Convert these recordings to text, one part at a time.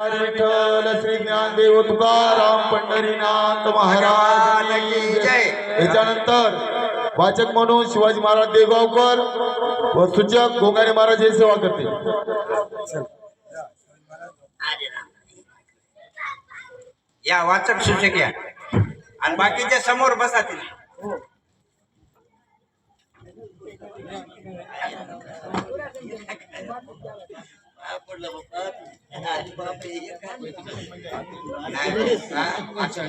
विठ्ठल श्री ज्ञानदेव तुकाराम पंढरीनाथ महाराज याच्यानंतर वाचक म्हणून शिवाजी महाराज देगावकर व सूचक गोंगाणे महाराज हे सेवा करतील. या वाचक सूचक या. आणि बाकीच्या समोर बसा तुम्ही नाही, हा, अच्छा.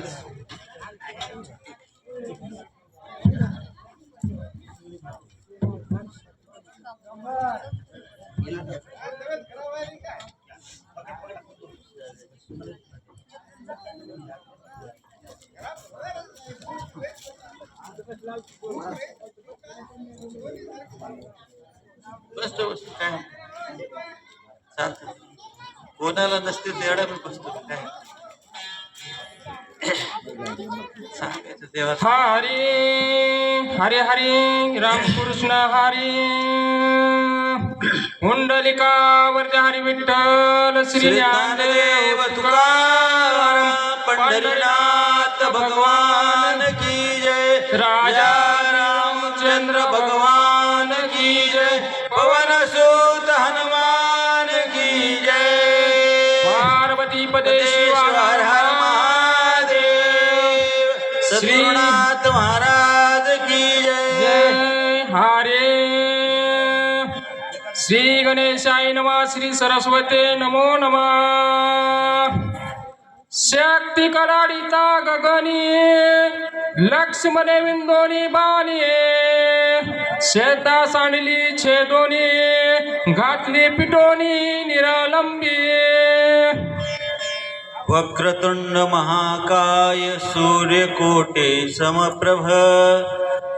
बसतो चालतं कोणाला नसते तेवढा मी बसतो काय? सांगायचं देवा हरी हरे हरी रामकृष्ण हरी. हुंडलिकावरती हरी विठ्ठल श्री ज्ञानदेव ज्ञानदेव तुकाराम पंढरीनाथ भगवान की जय. राजा श्रीनाथ महाराज की जय। हरे। श्री गणेशाय नमः श्री सरस्वते नमो नमः। शक्ती कलाडिता गगनी लक्ष्मणे विंदोनी बालिये शेता सांडली छेदोनी घातली पिटोनी निरालंबी। वक्रतुंड महाकाय सूर्यकोटे समप्रभ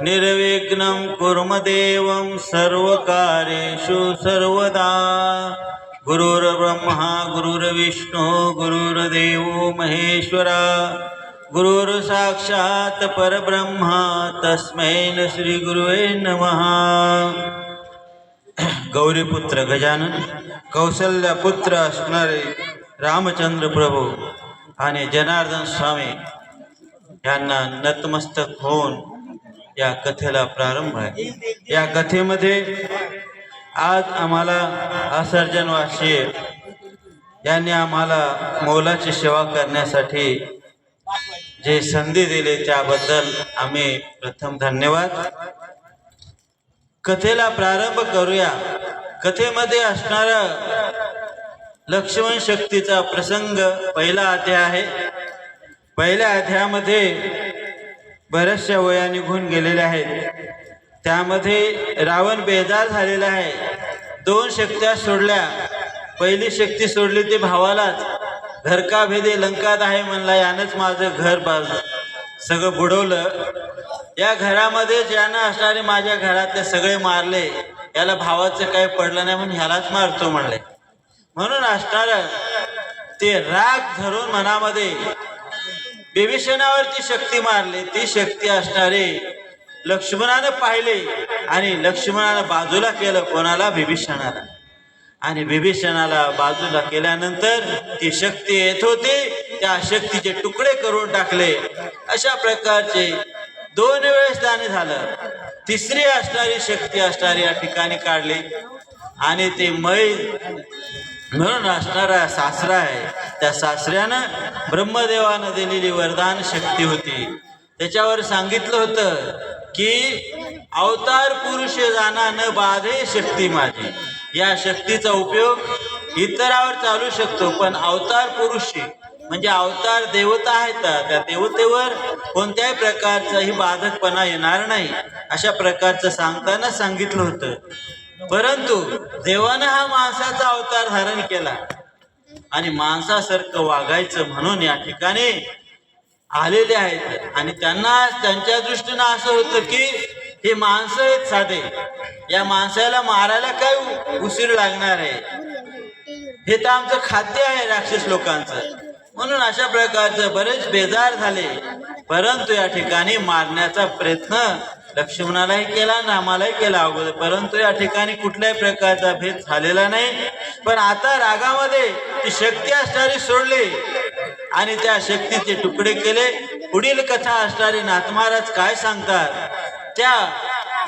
निर्विघ्नं कुर्म देवं सर्वकार्येषु सर्वदा। गुरुर्ब्रह्मा गुरुर्विष्णु गुरुर्देवो महेश्वरा। गुरुर्साक्षात् परब्रह्मा तस्मै न श्रीगुरुवे नमः। गौरीपुत्र गजानन कौशल्यपुत्र असणारे रामचंद्र प्रभू आणि जनार्दन स्वामी यांना नतमस्तक होऊन या कथेला प्रारंभ आहे. या कथेमध्ये आज आम्हाला आसर्जन वाशीय यांनी आम्हाला मोलाची सेवा करण्यासाठी जे संधी दिली त्याबद्दल आम्ही प्रथम धन्यवाद. कथेला प्रारंभ करूया. कथेमध्ये असणारं लक्ष्मण शक्तीचा प्रसंग पहिला अध्याय आहे. पहिल्या अध्यायामध्ये बऱ्याचशा वया निघून गेलेल्या आहेत. त्यामध्ये रावण बेजार झालेला आहे. दोन शक्त्या सोडल्या. पहिली शक्ती सोडली ती भावालाच. घर का भेदे लंकात आहे म्हणला यानंच माझं घर बाज. सगळं बुडवलं. या घरामध्ये ज्यानं असणारे माझ्या घरातले सगळे मारले. याला भावाचं काही पडलं नाही म्हणून ह्यालाच मारतो म्हणले. म्हणून असणार ते राग धरून मनामध्ये बिभीषणावरती शक्ती मारली ती शक्ती असणारे लक्ष्मणानं पाहिले आणि लक्ष्मणाला बाजूला केलं कोणाला? बिभीषणाला आणि बिभीषणाला बाजूला केल्यानंतर ती शक्ती येत होती त्या शक्तीचे तुकडे करून टाकले. अशा प्रकारचे दोन वेळेस त्याने झालं. तिसरी असणारी शक्ती असणारी या ठिकाणी काढली. आणि ते मै म्हणून असणारा सासरा आहे. त्या सासऱ्यानं ब्रह्मदेवानं दिलेली वरदान शक्ती होती. त्याच्यावर सांगितलं होतं की अवतार पुरुष जाना न बाधे शक्ती माझी. या शक्तीचा उपयोग इतरावर चालू शकतो पण अवतार पुरुष म्हणजे अवतार देवता आहेत त्या देवतेवर कोणत्याही प्रकारचाही बाधकपणा येणार नाही. अशा प्रकारचं सांगताना सांगितलं होतं. परंतु देवानं हा माणसाचा अवतार धारण केला. आणि माणसासारखं वागायचं म्हणून या ठिकाणी आलेले आहेत. आणि त्यांना त्यांच्या दृष्टीनं असं होतं की हे माणसं आहेत साधे. या माणसाला मारायला काय उशीर लागणार आहे? हे तर आमचं खाद्य आहे राक्षस लोकांचं. म्हणून अशा प्रकारचं बरेच बेजार झाले. परंतु या ठिकाणी मारण्याचा प्रयत्न लक्ष्मणालाही केला नामालाही केला अगोदर. परंतु या ठिकाणी कुठल्याही प्रकारचा भेद झालेला नाही. पण आता रागामध्ये ती शक्ती असणारी सोडली आणि त्या शक्तीचे तुकडे केले. पुढील कथा असणारी नाथमहाराज काय सांगतात? त्या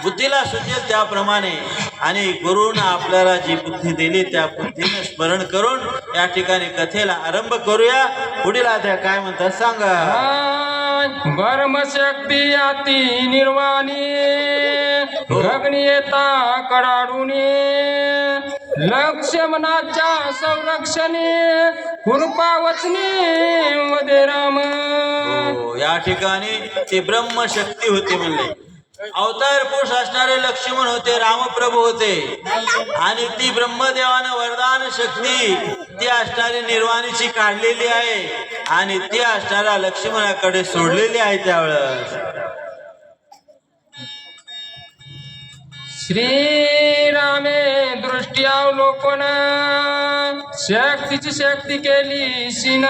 बुद्धीला सुचेल त्याप्रमाणे. आणि गुरुनं आपल्याला जी बुद्धी दिली त्या बुद्धीनं स्मरण करून या ठिकाणी कथेला आरंभ करूया. पुढील अध्याय काय म्हणतात सांगा. ब्रह्मशक्ती अति निर्वाणी. गगनी येता कडाडूनी. लक्ष्मणाच्या संरक्षणे कृपा वचनी मध्ये राम. हो, या ठिकाणी ती ब्रह्मशक्ती होती म्हणले. अवतार पुरुष असणारे लक्ष्मण होते रामप्रभू होते. आणि ती ब्रह्मदेवानं वरदान शक्ती ती असणारी निर्वाणीची काढलेली आहे. आणि ती असणाऱ्या लक्ष्मणाकडे सोडलेली आहे त्यावेळेस. श्रीरामे दृष्टी अवलोकन. शक्तीची शक्ती केली शिन.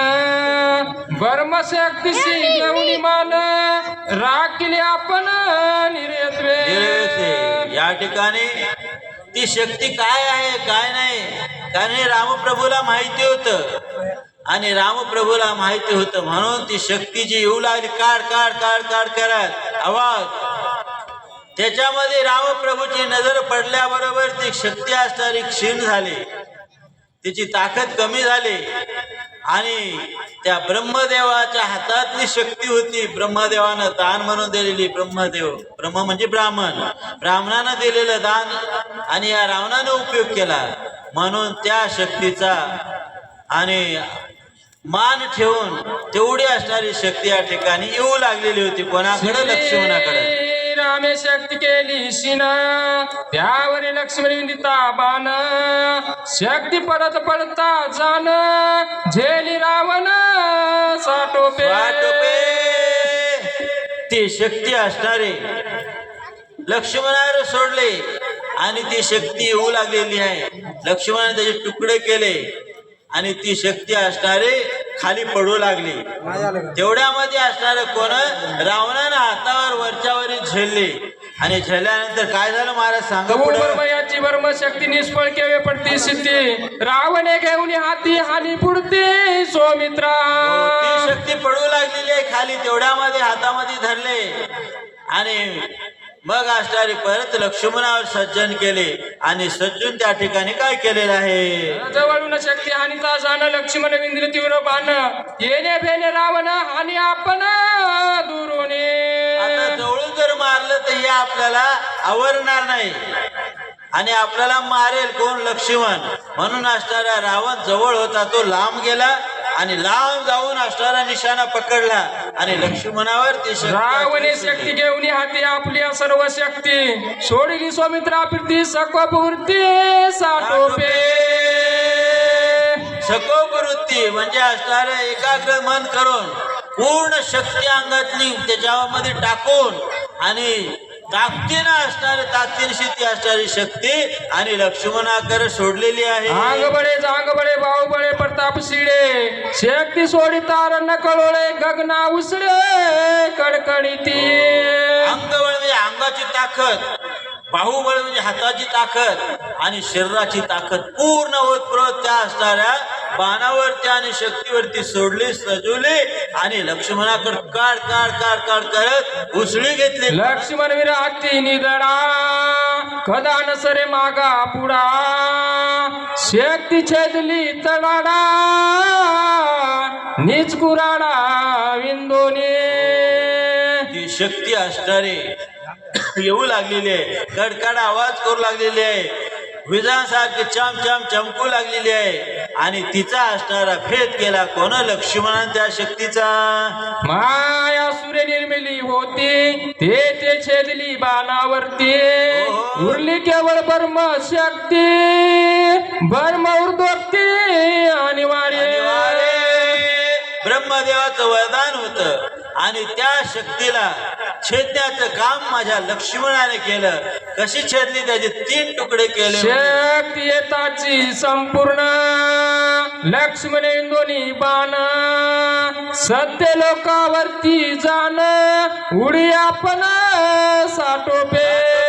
ब्रह्मशक्तीशी गवणी मान. राखली आपण निर्यत्वे. निर्वेसे. या ठिकाणी ती शक्ती काय आहे काय नाही? कारण रामप्रभूला माहिती होतं. आणि रामप्रभूला माहिती होतं म्हणून ती शक्ती जी येऊ लागली काढ काढ काढ काढ करत आवाज. त्याच्यामध्ये रामप्रभूची नजर पडल्याबरोबर ती शक्ती असणारी क्षीण झाली. तिची ताकद कमी झाली आणि त्या ब्रह्मदेवाच्या हातातली शक्ती होती. ब्रह्मदेवानं दान म्हणून दिलेली ब्रह्मदेव ब्रह्म म्हणजे ब्राह्मण. ब्राह्मणानं दिलेलं दान आणि या रावणानं उपयोग केला. म्हणून त्या शक्तीचा आणि मान ठेवून तेवढी असणारी शक्ती या ठिकाणी येऊ लागलेली होती. कोणाकडे? लक्ष्मणाकडे. रामे शक्ती केली शिन. त्यावर लक्ष्मी बाण. शक्ती पडत पडता जाण. झेली रावण साटोपे ती शक्ती असणारे लक्ष्मणावर सोडले आणि ती शक्ती येऊ लागलेली आहे. लक्ष्मणाने त्याचे तुकडे केले आणि ती शक्ती असणारे खाली पडू लागली. तेवढ्यामध्ये असणारे कोण? रावणानं हातावर वरच्यावरी झेलले. आणि झेलल्यानंतर काय झालं महाराज? सांगा पुढे. याची वर्म शक्ती निष्फळ केवे पडती सिद्धी. रावणे घेऊन हाती हानी पुढती सौमित्रा. ती शक्ती पडू लागलेली आहे खाली. तेवढ्यामध्ये हातामध्ये धरले. आणि मग असणारे परत लक्ष्मणावर सज्जन केले आणि सज्जून त्या ठिकाणी काय केलेलं आहे? जवळून शक्ती हानीचा जाण लक्ष्मण विंद्र तीव्र बाण येणे बेने रावण हानी आपण दुरुने आता जवळून जर मारलं तर हे आपल्याला आवरणार नाही. आणि आपल्याला मारेल कोण? लक्ष्मण. म्हणून असणारा रावण जवळ होता तो लांब गेला आणि लांब जाऊन असणारा निशाणा पकडला. आणि लक्ष्मणावर ती रावणे शक्ती घेऊन हाती आपली सर्व शक्ती. सोडली सौमित्रा प्रीती सकपूर्ती साठोपे सकोप वृत्ती म्हणजे असणारं एकाग्र मन करून पूर्ण शक्ती अंगातली त्याच्यामध्ये टाकून आणि ताकदीनं असणारी ताकदीनशी ती असणारी शक्ती आणि लक्ष्मणाकडे सोडलेली आहे. आंग बळे जांग बळे प्रताप शिडे शक्ती सोडी तार न कळोळे गगना उसळे कडकडीती. अंगबळ म्हणजे अंगाची ताकद बाहुबळ म्हणजे हाताची ताकद आणि शरीराची ताकद पूर्ण होत परत त्या असणाऱ्या बाणावरती आणि शक्तीवरती सोडली सजवली आणि लक्ष्मणाकडे काढ काढ काढ काढ करत उसळी घेतली. लक्ष्मण वीर हाती निदडा कदा नसरे मागा पुडा शक्ती छेदली तडाडा नीच कुराडा विंदोने. ती शक्ती असणारी येऊ लागलेली आहे. कडकड आवाज करू लागलेली आहे. विजांसारखी चम चम चमकू लागलेली आहे. आणि तिचा असणारा भेद केला कोण? लक्ष्मणाने त्या शक्तीचा. माया सूर्य निर्मिली होती ते ते छेदली बाणावरती. उरली केवळ ब्रह्म शक्ती ब्रह्म उर्दोक्ती अनिवार्य. अनिवार्य. ब्रह्मदेवाचं वरदान होतं. आणि त्या शक्तीला छेदण्याचं काम माझ्या लक्ष्मणाने केलं. कशी छेदली त्याचे तीन तुकडे केले म्हणजे? शेत येताची संपूर्ण लक्ष्मणेंदोनी दोन्ही बाण. सत्य लोकावरती जाण उडी आपण साठोपे.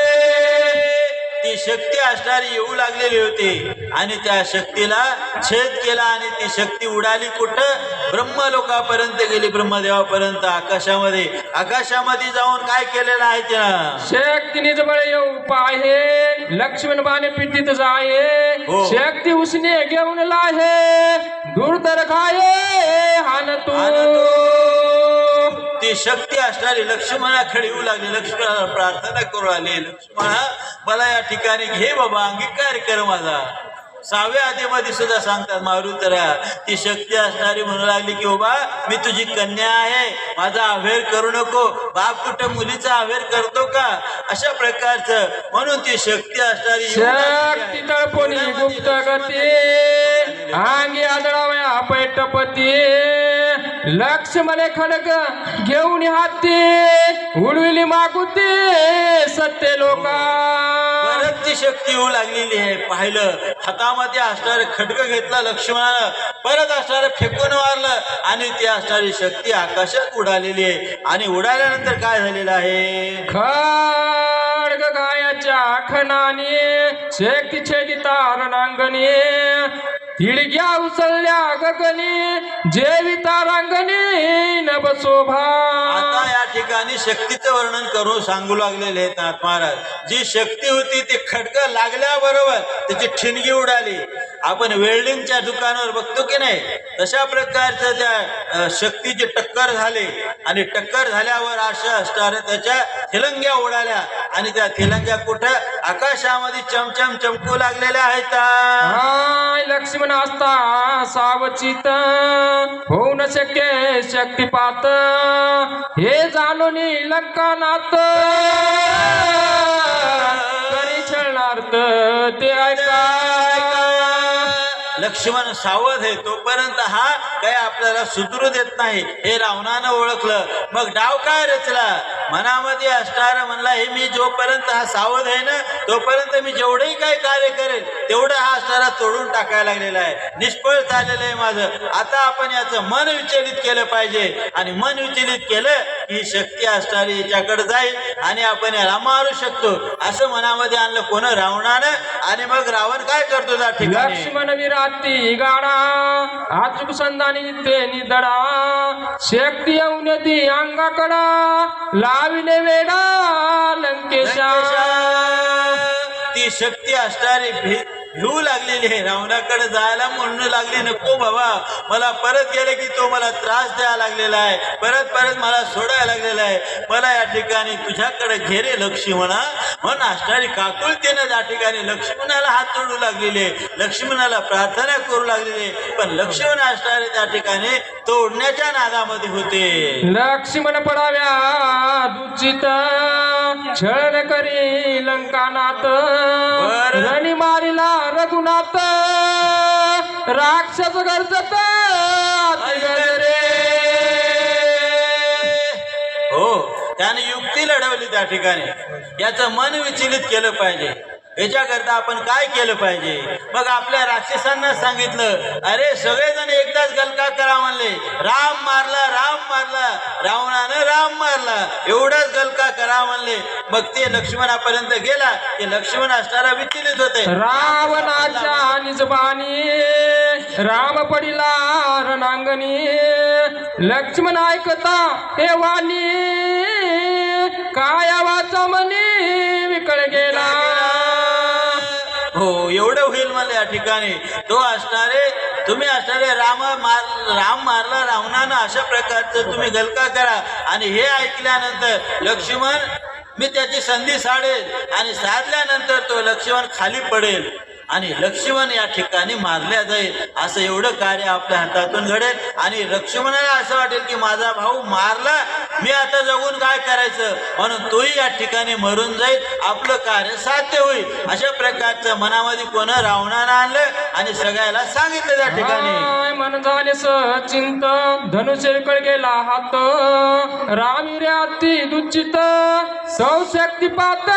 शक्ती असणारी येऊ लागलेली होती. आणि त्या शक्तीला छेद केला आणि ती शक्ती उडाली कुठं? ब्रह्मलोकापर्यंत गेली. ब्रह्मदेवापर्यंत आकाशामध्ये. आकाशामध्ये जाऊन काय केलेलं आहे त्या शक्तीने जवळ येऊ पाहे. लक्ष्मण बाणे पिटीत जाये. हो. शक्ती उसने घेऊन लाहे. दूर तर खाये. हान तू ती ती शक्ती असणारी लक्ष्मणाकडे येऊ लागली. लक्ष्मणाला प्रार्थना करू लागली. लक्ष्मणा मला या ठिकाणी घे बाबा अंगीकार कर माझा. सहाव्या आधीमध्ये सुद्धा सांगतात मारुतरा ती शक्ती असणारी म्हणू लागली की बाबा मी तुझी कन्या आहे. माझा अभेर करू नको. बाप कुठं मुलीचा अभेर करतो का? अशा प्रकारचं म्हणून ती शक्ती असणारी तळपोनी गुप्त गती. आदळावया पैटपती लक्ष्मणे खडक घेऊन हाती उडविली मागुती सत्य लोका. परत ती शक्ती येऊ लागलेली आहे. पाहिलं हातामध्ये असणारं खडक घेतलं लक्ष्मणानं परत असणारं फेकून मारलं आणि ती असणारी शक्ती आकाशात उडालेली आहे. आणि उडाल्यानंतर काय झालेलं आहे? खडग गायाच्या खणाने शेती छेदिता रणांगणी तिडग्या उचलल्या गगनी जेविता रांगणी न बसोभा आता या ठिकाणी शक्तीचं वर्णन करून सांगू लागलेले आहेत नाथ महाराज. जी शक्ती होती ती खडक लागल्याबरोबर त्याची ठिणगी उडाली. आपण वेल्डिंगच्या दुकानावर बघतो की नाही तशा प्रकारचं त्या शक्तीची टक्कर झाली. आणि टक्कर झाल्यावर अशा असणाऱ्या त्याच्या थिलंग्या उडाल्या. आणि त्या थिलंग्या कुठं? आकाशामध्ये चमचम चमकू लागलेल्या आहेत. हाय लक्ष्मण असता सावचित होऊ न शक्य शक्तिपात. हे जाणून लंकानात करी छळणार ते ऐका. लक्ष्मण सावध आहे तोपर्यंत हा काय आपल्याला सुधरू देत नाही. हे रावणानं ओळखलं. मग डाव काय रचला? मनामध्ये असणार म्हणला हे मी जोपर्यंत हा सावध आहे ना तोपर्यंत मी जेवढंही काही कार्य करेल तेवढं हा असणारा तोडून टाकायला लागलेला आहे. निष्फळ झालेलं आहे माझं. आता आपण याचं मन विचलित केलं पाहिजे. आणि मन विचलित केलं ही शक्ती असणारी याच्याकडे जाईल आणि आपण याला मारू शकतो. असं मनामध्ये आणलं कोण रावणानं? आणि मग रावण काय करतो त्या ठिकाणी? लक्ष्मण विराती गाडा अचूक संधानी ते निदडा शक्ती येऊन ती अंगाकडा लाविले वेडा लंकेशा. ती शक्ती असणारी भी- भिवू लागलेली आहे. रावणाकडे जायला म्हणू लागली नको बाबा. मला परत गेले की तो मला त्रास द्यायला लागलेला आहे. परत परत मला सोडायला लागलेला आहे. मला या ठिकाणी तुझ्याकडे घेरे लक्ष्मणा म्हणून असणारी काकुलतेनं त्या ठिकाणी लक्ष्मणाला हात जोडू लागलेले. लक्ष्मणाला प्रार्थना करू लागलेले. पण लक्ष्मण असणारे त्या ठिकाणी तोडण्याच्या नादामध्ये होते. लक्ष्मण पडाव्या दुचित छळण करी. रणी मारिला रघुनाथ राक्षस गरजत हो त्याने युक्ती लढवली त्या ठिकाणी. याचं मन विचलित केलं पाहिजे. याच्याकरता आपण काय केलं पाहिजे? मग आपल्या राक्षसांना सांगितलं अरे सगळेजण एकदाच गलका करा म्हणले. राम मारला राम मारला रावणानं राम मारला एवढाच गलका करा म्हणले. मग ते लक्ष्मणापर्यंत गेला. ते लक्ष्मण असणारा विचलित होते. रावणाच्या निजबानी राम पडिला रणांगणी. लक्ष्मण ऐकता हे वाणी काय वाचा म्हणे विकळ गेला. एवढं होईल मला या ठिकाणी. तो असणारे तुम्ही असणारे राम मार राम मारला रावणानं अशा प्रकारचं तुम्ही गलका करा. आणि हे ऐकल्यानंतर लक्ष्मण मी त्याची संधी साडेल आणि साधल्यानंतर तो लक्ष्मण खाली पडेल. आणि लक्ष्मण या ठिकाणी मारल्या जाईल. असं एवढं कार्य आपल्या हातातून घडेल. आणि लक्ष्मणाला असं वाटेल की माझा भाऊ मारला मी आता जगून काय करायचं? म्हणून तोही या ठिकाणी मरून जाईल. आपलं कार्य साध्य होईल. अशा प्रकारचं मनामध्ये कोण रावणानं आणलं आणि सगळ्याला सांगितलं त्या ठिकाणी. मन झाले चिंत. धनुष्यकळ गेला हात. रामी दुचित सौ शक्तिपात.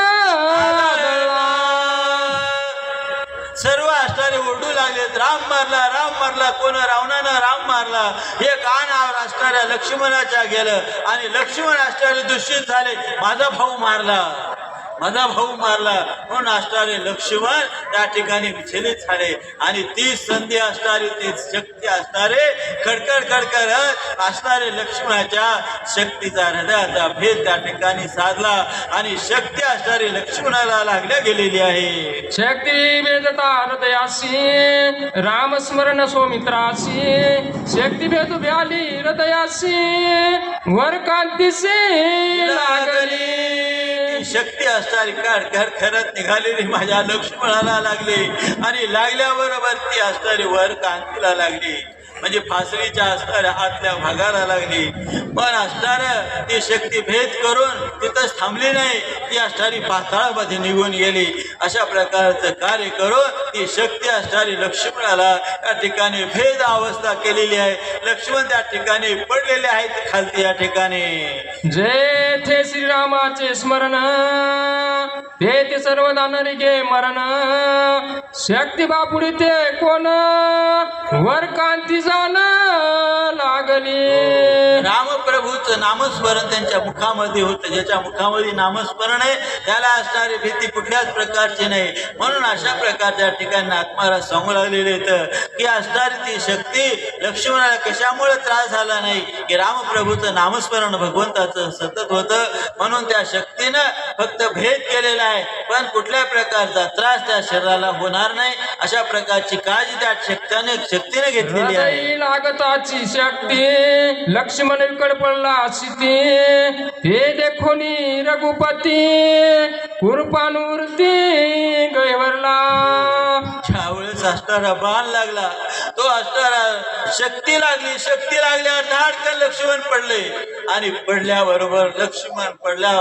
सर्व असणारे ओरडू लागलेत राम मारला राम मारला. कोण रावणानं राम मारला? हे कानावर असणाऱ्या लक्ष्मणाच्या गेलं. आणि लक्ष्मण असणारे दूषित झाले. माझा भाऊ मारला. माझा भाऊ मारला. म्हणून असणारे लक्ष्मण त्या ठिकाणी विचलित झाले. आणि ती संधी असणारी ती शक्ती असणारे खडखड खडखड असणारे लक्ष्मणाच्या शक्तीचा हृदयाचा भेद त्या ठिकाणी साधला. आणि शक्ती असणारी लक्ष्मणाला लागल्या गेलेली आहे. शक्ती वेदता हृदयासी रामस्मरण सौमित्रासी. शक्ती भेद भ्याली हृदयासी वर कांतीसे शक्ती असणारी काड खर खरत निघालेली माझ्या लक्ष्मणाला लागली. आणि लागल्याबरोबर ती असणारी वर कांतीला लागली. म्हणजे फासळीच्या असणाऱ्या आतल्या भागाला लागली. पण असणार ती शक्ती भेद करून तिथंच थांबली नाही. ती असणारी पाताळामध्ये निघून गेली. अशा प्रकारचं कार्य करून ती शक्ती असणारी लक्ष्मणाला त्या ठिकाणी भेद अवस्था केलेली आहे. लक्ष्मण त्या ठिकाणी पडलेले आहेत खालती या ठिकाणी. जे थे श्रीरामाचे स्मरण ते ते सर्व दानरी गे मरण. शक्ती बापुडी ते कोण? वर कांती जाण लागली. रामप्रभूचं नामस्मरण त्यांच्या मुखामध्ये होतं. ज्याच्या मुखामध्ये नामस्मरण आहे त्याला असणारी भीती कुठल्याच प्रकारची नाही. म्हणून अशा प्रकारच्या ठिकाणी आत्माला सांगू लागलेले तर की असणारी ती शक्ती लक्ष्मणाला कशामुळे त्रास झाला नाही की रामप्रभूचं नामस्मरण भगवंताचं सतत होतं. म्हणून त्या शक्तीनं फक्त भेद केलेला आहे पण कुठल्या प्रकारचा त्रास त्या शरीराला होणार नाही अशा प्रकारची काळजी त्या शक्तीने शक्तीने घेतलेली आहे. लागताची शक्ती लक्ष्मण पडला सीती ते देखोनी रघुपती कृपानुवृत्ती गैवरला. ज्यावेळेस असणारा बाण लागला तो असणारा शक्ती लागली शक्ती लागल्यावर धाडकन लक्ष्मण पडले. आणि पडल्याबरोबर लक्ष्मण पडल्या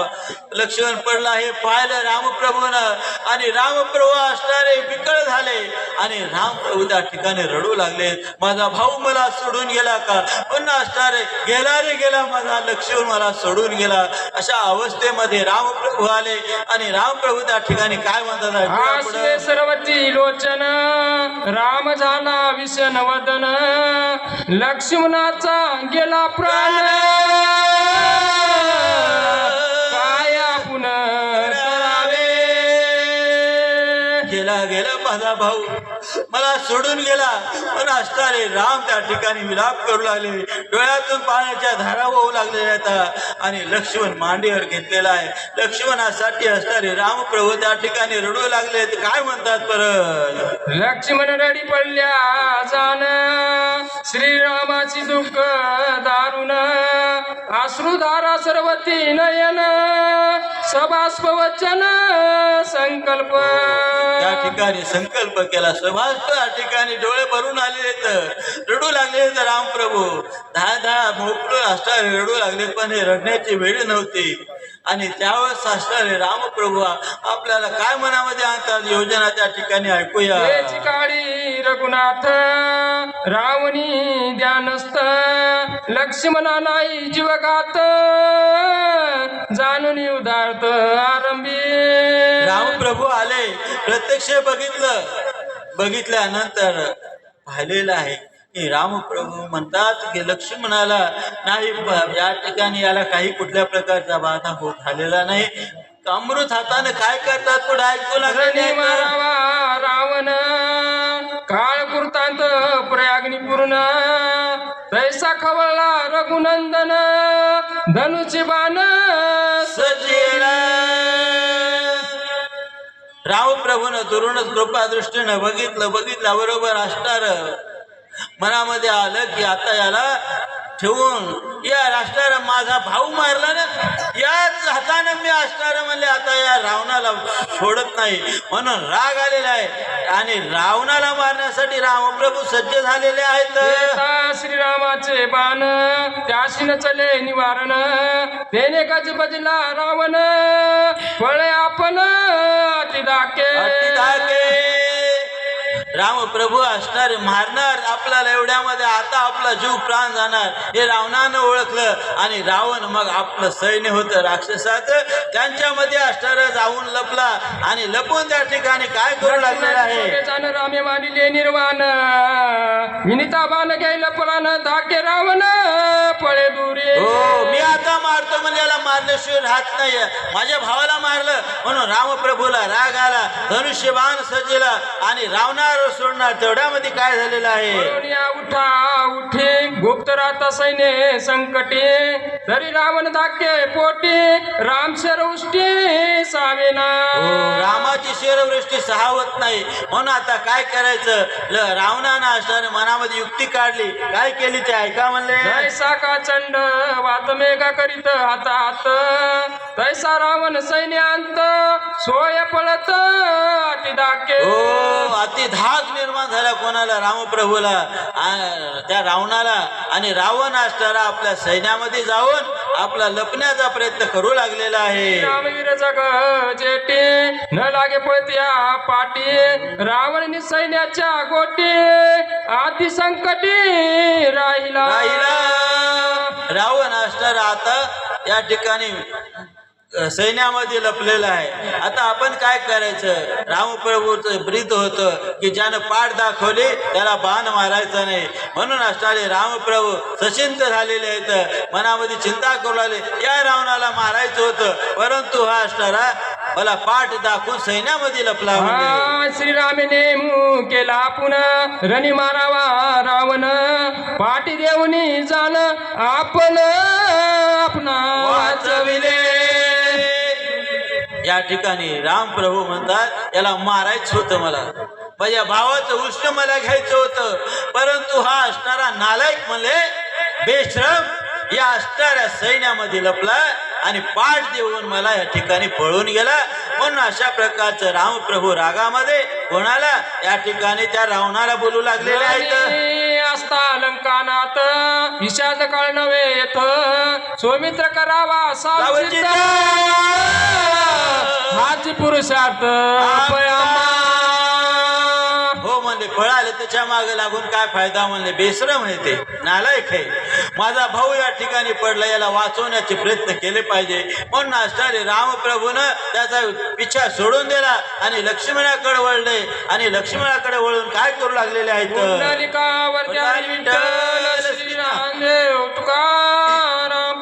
लक्ष्मण पडला हे पाहिलं रामप्रभूनं. आणि रामप्रभू असणारे विकळ झाले. आणि रामप्रभू त्या ठिकाणी रडू लागले. माझा भाऊ मला सोडून गेला का? पुन्हा असणारे गेला रे गेला माझा लक्ष्मण मला सोडून गेला. अशा अवस्थेमध्ये रामप्रभू आले आणि रामप्रभू त्या ठिकाणी काय म्हणतात सर्वती लोचन राम झाला विषण वदन. लक्ष्मणाचा गेला प्राण. गेला गेला माझा भाऊ. मला सोडून गेला. पण असणारे राम त्या ठिकाणी विलाप करू लागले. डोळ्यातून पाण्याच्या धारा वाहू लागलेल्या आहेत आणि लक्ष्मण मांडीवर घेतलेला आहे. लक्ष्मणासाठी असणारे रामप्रभू त्या ठिकाणी रडू लागले. काय म्हणतात परत? लक्ष्मण रडी पडल्या. जाण श्रीरामाची दुःख दारुण. अश्रुधारा सर्वती नयन. सभास्प वचन संकल्प. त्या ठिकाणी संकल्प केला. सभास त्या ठिकाणी डोळे भरून आलेले तर रडू लागले तर रामप्रभू. दहा दहा मोकळून असणारे रडू लागले पण हे रडण्याची वेळ नव्हती. आणि त्यावेळेस असणारे रामप्रभू आपल्याला काय मनामध्ये आणतात? योजना त्या ठिकाणी ऐकूया. काळी रघुनाथ रावणी ध्यानस्थ लक्ष्मणा नाही जीवगात जाणून उदारत आरंभी. रामप्रभू आले. प्रत्यक्ष बघितलं बघितल्यानंतर पाहिलेलं आहे की रामप्रभू म्हणतात की लक्ष्मणाला नाही या ठिकाणी याला काही कुठल्या प्रकारचा बाधा होत आलेला नाही. अमृत हाताने काय करतात पुढे ऐकू लागले रावण काळ कृतांत प्रयाग्नी पूर्ण. तैसा खवळला रघुनंदन धनुची बाण सजीला रामप्रभूनं दुरूनच कृपा दृष्टीनं बघितलं बघितल्या बरोबर असणार. मनामध्ये आलं की आता याला ठेवून या असणारा माझा भाऊ मारला ना याच हातानं मी असणार म्हणले आता या रावणाला सोडत नाही. म्हणून राग आलेला आहे. आणि रावणाला मारण्यासाठी रामप्रभू सज्ज झालेले आहेत. श्रीरामाचे बाण त्याशी न चले निवारण तेने गज बजला रावण फळे आपण अति दाके अति धाके रामप्रभू असणार मारणार आपल्याला एवढ्यामध्ये आता आपला जीव प्राण जाणार हे रावणानं ओळखलं आणि रावण मग आपलं सैन्य होतं राक्षसाचं. त्यांच्यामध्ये असणार जाऊन लपला आणि लपून त्या ठिकाणी काय करू लागलेलं आहे? रामे मानिले निर्वाण. विनिता बाण घ्यायला प्राण धाके रावण पळे दुरे. हो मी आता मारतो म्हणजे याला मारल्याशिवाय राहत नाही माझ्या भावाला मारलं म्हणून रामप्रभूला राग आला धनुष्यबाण सजेला आणि रावणार सोडणार तेवढ्यामध्ये काय झालेलं आहे? उठा उठे. गुप्त राहता सैन्य संकटे. तरी रावण धाके पोटे. राम उष्टी सावेना. हो, रामाची शिरवृष्टी सहावत नाही. म्हणून आता काय करायचं? ल- रावणानं असणाऱ्या मनामध्ये युक्ती काढली. काय केली ते ऐका म्हणले. जैसा का चंड वात मेघा करीत हातात. तैसा रावण सैन्य अंत सोय पळत अति धाके हो अति धाक निर्माण झाला कोणाला? रामप्रभूला त्या रावणाला. आणि रावण असणारा आपल्या सैन्यामध्ये जाऊन आपला लपण्याचा प्रयत्न करू लागलेला आहे. न लागे पाटी. रावण सैन्याच्या गोटी आधी संकटी राहिला. राहिला. रावण असणारा आता या ठिकाणी सैन्यामध्ये लपलेला आहे. आता आपण काय करायचं? रामप्रभूचं ब्रीत होतं की ज्यानं पाठ दाखवली त्याला बाण मारायचं नाही. म्हणून असणारे रामप्रभू सचिंत झालेले आहेत. मनामध्ये चिंता करू लागले. या रावणाला मारायचं होतं. परंतु हा असणारा मला पाठ दाखवून सैन्यामध्ये लपला म्हणजे. श्रीरामेने केला पुन्हा. रणी मारावा रावण. पाठी देऊनी जाण आपण. आपणा वाचविले. या ठिकाणी राम प्रभू म्हणतात याला मारायचं होतं मला. माझ्या भावाचं उष्ण मला घ्यायचं होतं परंतु हा असणारा नालायक म्हणले बेश्रम या असणाऱ्या सैन्यामध्ये लपला आणि पाठ देऊन मला या ठिकाणी पळून गेला. म्हणून अशा प्रकारचं रामप्रभू रागामध्ये कोणाला या ठिकाणी त्या रावणाला बोलू लागलेले आहेत? असता अलंकानात विषाद काळ नव्हे येथ सौमित्र करावा सावचित! हाच पुरुषार्थ. हो म्हणले पळाले त्याच्यामागे लागून काय फायदा म्हणले बेसरम आहे ते नालायक आहे. माझा भाऊ या ठिकाणी पडला याला वाचवण्याचे प्रयत्न केले पाहिजे. म्हणून असणारे रामप्रभून त्याचा पिछा सोडून दिला आणि लक्ष्मणाकडे वळले. आणि लक्ष्मणाकडे वळून काय करू लागलेले आहेत?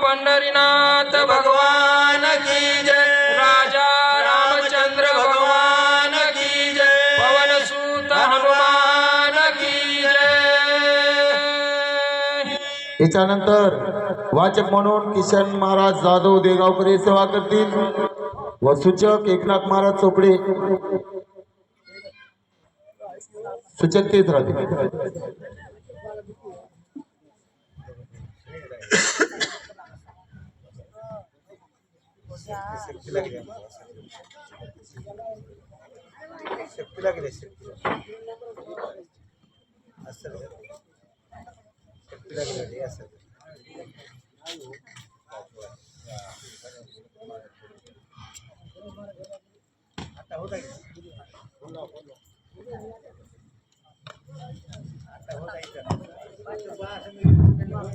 पंढरीनाथ भगवान की त्याच्यानंतर वाचक म्हणून किशन महाराज जाधव देगावकर हे सेवा करतील व सूचक एकनाथ महाराज चोपडे. सूचक तेच राहतील.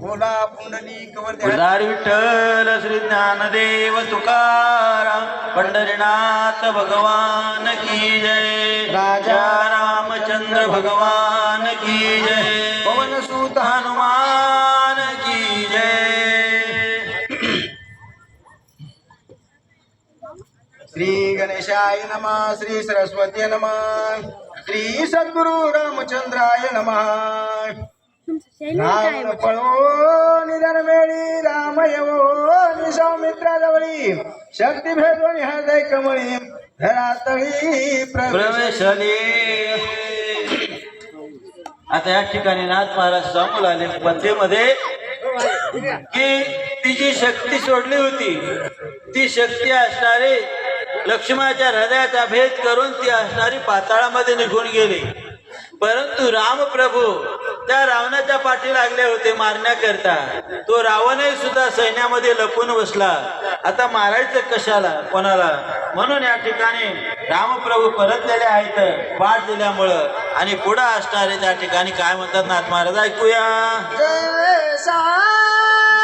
बोला पुंडलिक वरती उदार विठ्ठल श्री ज्ञानदेव भगवान की जय। राजा रामचंद्र भगवान की जय। पवन सुत हनुमान श्री गणेशाय नमः श्री सरस्वती नमः श्री सद्गुरु रामचंद्राय नमः। राम पळो निधन वेळी राम येवो सौमित्राजवळी शक्ती भेटवणी हृदय कमळी धरातळी प्रवेश आता या ठिकाणी नाथ महाराज सांगू लागले पद्यमध्ये की तिची शक्ती सोडली होती ती शक्ती असणारी लक्ष्मणाच्या हृदयाचा भेद करून ती असणारी पाताळामध्ये निघून गेली. परंतु रामप्रभू त्या रावणाच्या पाठी लागले होते मारण्याकरता. तो रावणही सुद्धा सैन्यामध्ये लपून बसला. आता मारायचं कशाला कोणाला? म्हणून या ठिकाणी रामप्रभू परतलेले आहेत पाठ दिल्यामुळं. आणि पुढं असणारे त्या ठिकाणी काय म्हणतात नाथ महाराज? ऐकूया.